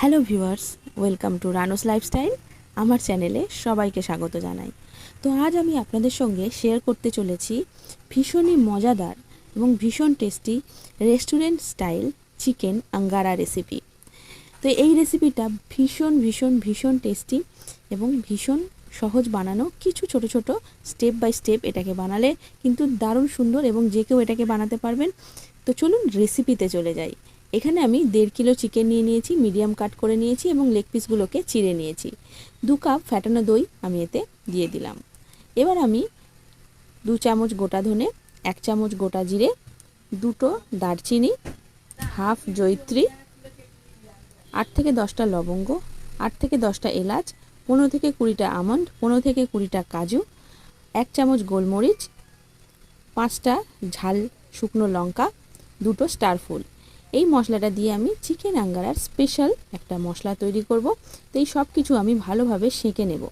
Hello viewers, welcome to Rano's lifestyle, আমার চ্যানেলে সবাইকে স্বাগত জানাই। তো আজ আমি আপনাদের সঙ্গে শেয়ার করতে চলেছি ভীষণই মজাদার এবং ভীষণ tasty restaurant style chicken angara recipe. তো এই রেসিপিটা ভীষণ ভীষণ ভীষণ টেস্টি এবং ভীষণ সহজ বানানো কিছু ছোট ছোট স্টেপ বাই স্টেপ এটাকে বানালে কিন্তু দারুণ সুন্দর এবং যে কেউ এটাকে বানাতে পারবেন। তো চলুন রেসিপিতে চলে যাই। এখানে আমি দেড় কিলো চিকেন নিয়ে নিয়েছি, মিডিয়াম কাট করে নিয়েছি এবং লেগ পিসগুলোকে চিড়ে নিয়েছি। দু কাপ ফ্যাটানো দই আমি এতে দিয়ে দিলাম। এবার আমি দু চামচ গোটা ধনে, এক চামচ গোটা জিরে, দুটো দারচিনি, হাফ জৈত্রী আট থেকে দশটা লবঙ্গ, আট থেকে দশটা এলাচ, পনেরো থেকে কুড়িটা আমন্ড, পনেরো থেকে কুড়িটা কাজু, এক চামচ গোলমরিচ, পাঁচটা ঝাল শুকনো লঙ্কা, দুটো স্টার ফুল। এই মশলাটা দিয়ে আমি চিকেন আঙ্গারার স্পেশাল একটা মশলা তৈরি করব। তো এই সব কিছু আমি ভালোভাবে সেঁকে নেব।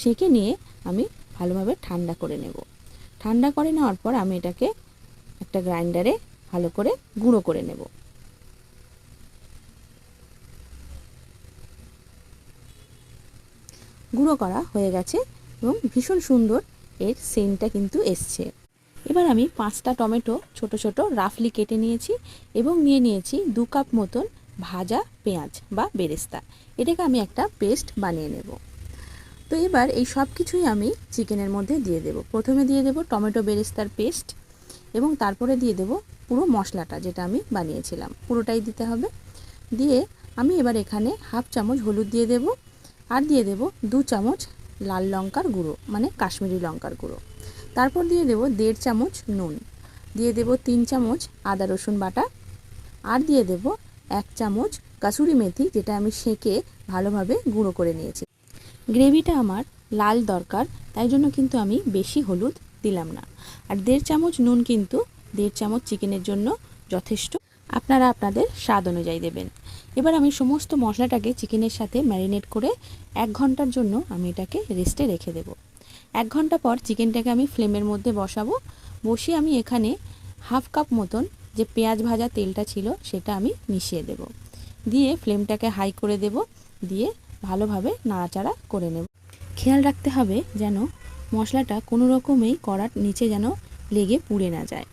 সেঁকে নিয়ে আমি ভালোভাবে ঠান্ডা করে নেব। ঠান্ডা করে নেওয়ার পর আমি এটাকে একটা গ্রাইন্ডারে ভালো করে গুঁড়ো করে নেব। গুঁড়ো করা হয়ে গেছে এবং ভীষণ সুন্দর এর সেন্টটা কিন্তু এসছে। এবার আমি পাঁচটা টমেটো ছোট ছোট রাফলি কেটে নিয়েছি এবং নিয়ে নিয়েছি দু কাপ মতন ভাজা পেঁয়াজ বা বেরেস্তা। এটাকে আমি একটা পেস্ট বানিয়ে নেব। তো এবার এই সব কিছুই আমি চিকেনের মধ্যে দিয়ে দেব। প্রথমে দিয়ে দেব টমেটো বেরেস্তার পেস্ট এবং তারপরে দিয়ে দেব পুরো মশলাটা যেটা আমি বানিয়েছিলাম। পুরোটাই দিতে হবে। দিয়ে আমি এবার এখানে হাফ চামচ হলুদ দিয়ে দেব আর দিয়ে দেব দু চামচ লাল লঙ্কার গুঁড়ো মানে কাশ্মীরি লঙ্কার গুঁড়ো। তারপর দিয়ে দেব দেড় চামচ নুন। দিয়ে দেব তিন চামচ আদা রসুন বাটা। আর দিয়ে দেব এক চামচ কাসুরি মেথি, যেটা আমি সেঁকে ভালোভাবে গুঁড়ো করে নিয়েছি। গ্রেভিটা আমার লাল দরকার, তাই জন্য কিন্তু আমি বেশি হলুদ দিলাম না। আর দেড় চামচ নুন কিন্তু দেড় চামচ চিকেনের জন্য যথেষ্ট। আপনারা আপনাদের স্বাদ অনুযায়ী দেবেন। এবার আমি সমস্ত মশলাটাকে চিকেনের সাথে ম্যারিনেট করে এক ঘণ্টার জন্য আমি এটাকে রেস্টে রেখে দেবো। এক ঘণ্টা পর চিকেনটাকে আমি ফ্লেমের মধ্যে বসাবো। বসিয়ে আমি এখানে হাফ কাপ মতন যে পেঁয়াজ ভাজা তেলটা ছিল সেটা আমি মিশিয়ে দেব। দিয়ে ফ্লেমটাকে হাই করে দেব। দিয়ে ভালোভাবে নাড়াচাড়া করে নেব। খেয়াল রাখতে হবে যেন মশলাটা কোনো রকমেই কড়ার নিচে যেন লেগে পুড়ে না যায়।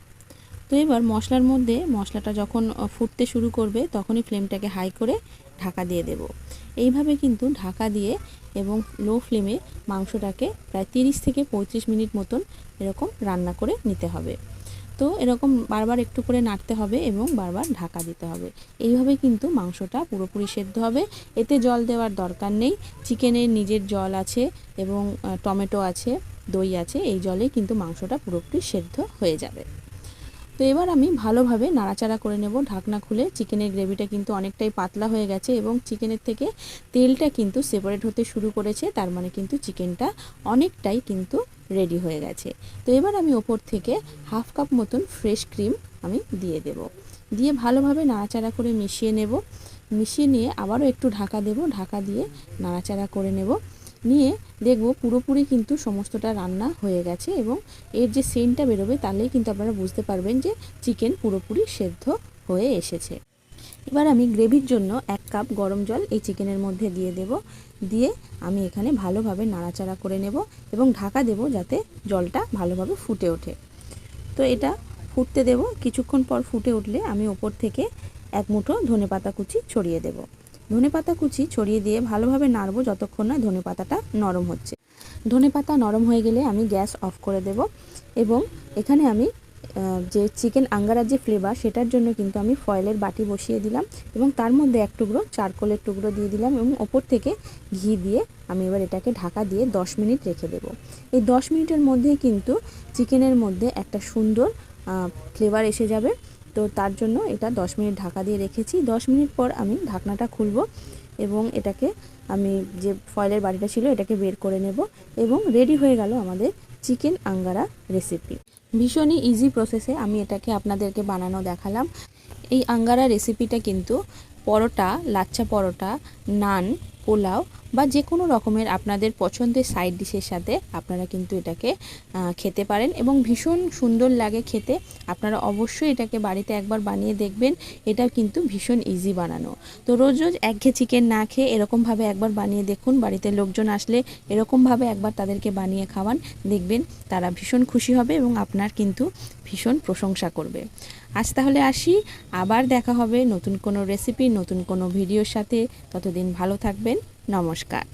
তো এবার মশলার মধ্যে মশলাটা যখন ফুটতে শুরু করবে তখনই ফ্লেমটাকে হাই করে ঢাকা দিয়ে দেব। এইভাবে কিন্তু ঢাকা দিয়ে এবং লো ফ্লেমে মাংসটাকে প্রায় তিরিশ থেকে পঁয়ত্রিশ মিনিট মতন এরকম রান্না করে নিতে হবে। তো এরকম বারবার একটু করে নাড়তে হবে এবং বারবার ঢাকা দিতে হবে। এইভাবে কিন্তু মাংসটা পুরোপুরি সেদ্ধ হবে। এতে জল দেওয়ার দরকার নেই। চিকেনের নিজের জল আছে এবং টমেটো আছে, দই আছে, এই জলে কিন্তু মাংসটা পুরোপুরি সেদ্ধ হয়ে যাবে। তো এবার আমি ভালোভাবে নাড়াচাড়া করে নেব ঢাকনা খুলে। চিকেনের গ্রেভিটা কিন্তু অনেকটাই পাতলা হয়ে গেছে এবং চিকেনের থেকে তেলটা কিন্তু সেপারেট হতে শুরু করেছে, তার মানে কিন্তু চিকেনটা অনেকটাই কিন্তু রেডি হয়ে গেছে। তো এবার আমি ওপর থেকে হাফ কাপ মতন ফ্রেশ ক্রিম আমি দিয়ে দেব। দিয়ে ভালোভাবে নাড়াচাড়া করে মিশিয়ে নেব। মিশিয়ে নিয়ে আবারও একটু ঢাকা দেব। ঢাকা দিয়ে নাড়াচাড়া করে নেব। নিয়ে দেখব পুরোপুরি কিন্তু সমস্তটা রান্না হয়ে গেছে এবং এর যে সেন্টটা বেরোবে তাহলেই কিন্তু আপনারা বুঝতে পারবেন যে চিকেন পুরোপুরি সেদ্ধ হয়ে এসেছে। এবার আমি গ্রেভির জন্য এক কাপ গরম জল এই চিকেনের মধ্যে দিয়ে দেব। দিয়ে আমি এখানে ভালোভাবে নাড়াচাড়া করে নেব এবং ঢাকা দেব যাতে জলটা ভালোভাবে ফুটে ওঠে। তো এটা ফুটতে দেব। কিছুক্ষণ পর ফুটে উঠলে আমি ওপর থেকে এক মুঠো ধনে পাতা কুচি ছড়িয়ে দেবো। ধনে পাতা কুচি ছড়িয়ে দিয়ে ভালোভাবে নাড়বো যতক্ষণ না ধনে পাতাটা নরম হচ্ছে। ধনে পাতা নরম হয়ে গেলে আমি গ্যাস অফ করে দেব এবং এখানে আমি যে চিকেন আঙ্গারার যে ফ্লেভার সেটার জন্য কিন্তু আমি ফয়েলের বাটি বসিয়ে দিলাম এবং তার মধ্যে এক টুকরো চারকোলের টুকরো দিয়ে দিলাম এবং ওপর থেকে ঘি দিয়ে আমি এবার এটাকে ঢাকা দিয়ে 10 মিনিট রেখে দেব। এই 10 মিনিটের মধ্যেই কিন্তু চিকেনের মধ্যে একটা সুন্দর ফ্লেভার এসে যাবে। তো তার জন্য এটা 10 মিনিট ঢাকা দিয়ে রেখেছি। 10 মিনিট পর আমি ঢাকনাটা খুলব এবং এটাকে আমি যে ফয়েলের বাড়িটা ছিল এটাকে বের করে নেব এবং রেডি হয়ে গেল আমাদের চিকেন আঙ্গারা রেসিপি ভীষণই ইজি প্রসেসে আমি এটাকে আপনাদেরকে বানানো দেখালাম। এই আঙ্গারা রেসিপিটা কিন্তু পরোটা লাচ্ছা পরোটা, নান, পোলাও বা যে কোনো রকমের আপনাদের পছন্দের সাইড ডিশের সাথে আপনারা কিন্তু এটাকে খেতে পারেন এবং ভীষণ সুন্দর লাগে খেতে। আপনারা অবশ্যই এটাকে বাড়িতে একবার বানিয়ে দেখবেন। এটা কিন্তু ভীষণ ইজি বানানো। তো রোজ রোজ একঘে চিকেন না খেয়ে এরকমভাবে একবার বানিয়ে দেখুন। বাড়িতে লোকজন আসলে এরকমভাবে একবার তাদেরকে বানিয়ে খাওয়ান, দেখবেন তারা ভীষণ খুশি হবে এবং আপনার কিন্তু ভীষণ প্রশংসা করবে। আজ তাহলে আসি। আবার দেখা হবে নতুন কোনো রেসিপি নতুন কোনো ভিডিওর সাথে। ততদিন ভালো থাকবেন। নমস্কার।